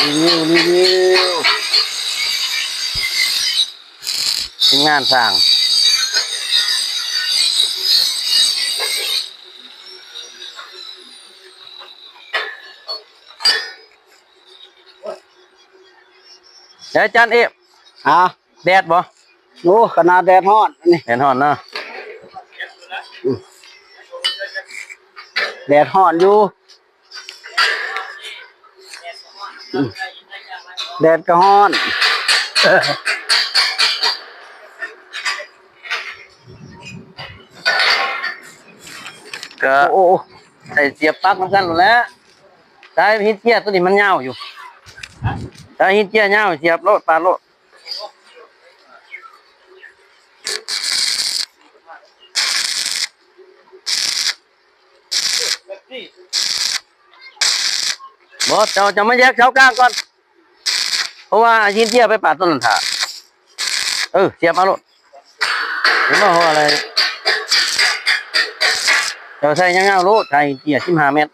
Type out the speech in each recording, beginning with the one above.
รีวิวรีวิวทีมงานสร้างเดี๋ยวจารย์เอฟอะแดดบ่โอ้ขนาดแดดฮ้อนอันนี่เห็นหอนเนาะแดดฮ้อนอยู่อืม แดดก็ฮ้อนก็โอ้โอ้ใส่เสียบปลั๊กน้ำกันหมดแล้วสายฮิตเจียตัวนี้มันยาวอยู่สายฮิตเจียยาวเสียบโลดปาดโลด บอสเจ้าจะมาแยกเสากลางก่อน เพราะว่าฮินเจียไปปาดต้นนันถาเออเสียบมาลดหรือว่าเขาอะไรเดี๋ยวใส่ยางๆโลดใส่เกียร์สิบห้าเมตร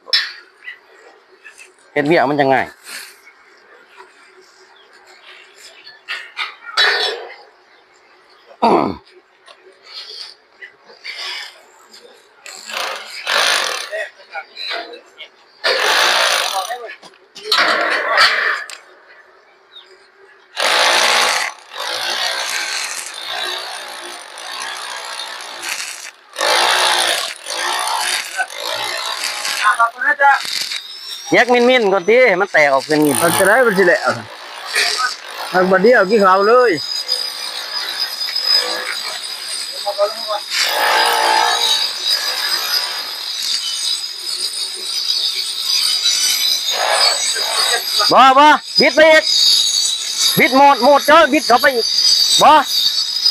เห็ดเบี้ยมันจะง่าย แยกมินมินๆก่อนทีให้มันแตกออกเป็นมินมันจะได้มันสิแหละทางบัดเดียวกี่ข่าวเลยบ่บ่บิดไปอีกบิดโหมดโหมดเจ้าบิดเข้าไปอีกบ่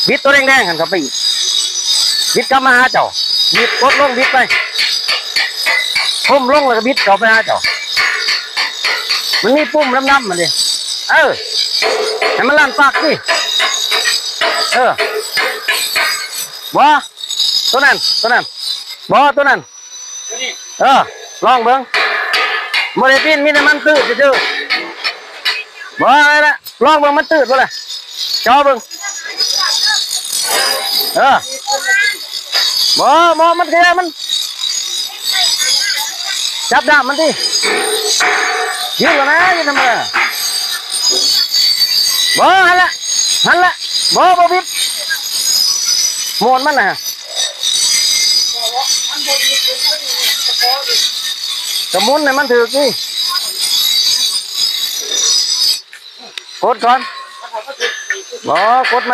บิดตัวแดงๆหันเข้าไปอีกบิดกลับมาหาเจ้าบิดกดลงบิดไป พุ่มลงแล้วก็บิดเข้าไปหาเจ้ามันมีปุ่มดำๆมันดิเออให้มันลั่นปากสิเออบ่ตัวนั้นตัวนั้นบ่ตัวนั้นเออลองเบิ่งบ่ได้ปีนมีแต่มันตื้อซื่อๆบ่อะไรละลองเบิ่งมันตื้อบ่ล่ะจอเบิ่งเออบ่บ่มันแค่มัน จับดาบมันดิยืนก่อนนะยืนทำไมอะบ่หันละหันละบ่บ่บิดโมนมันนะกระมุนให้มันถือกี่กดก่อนบ่กดไหม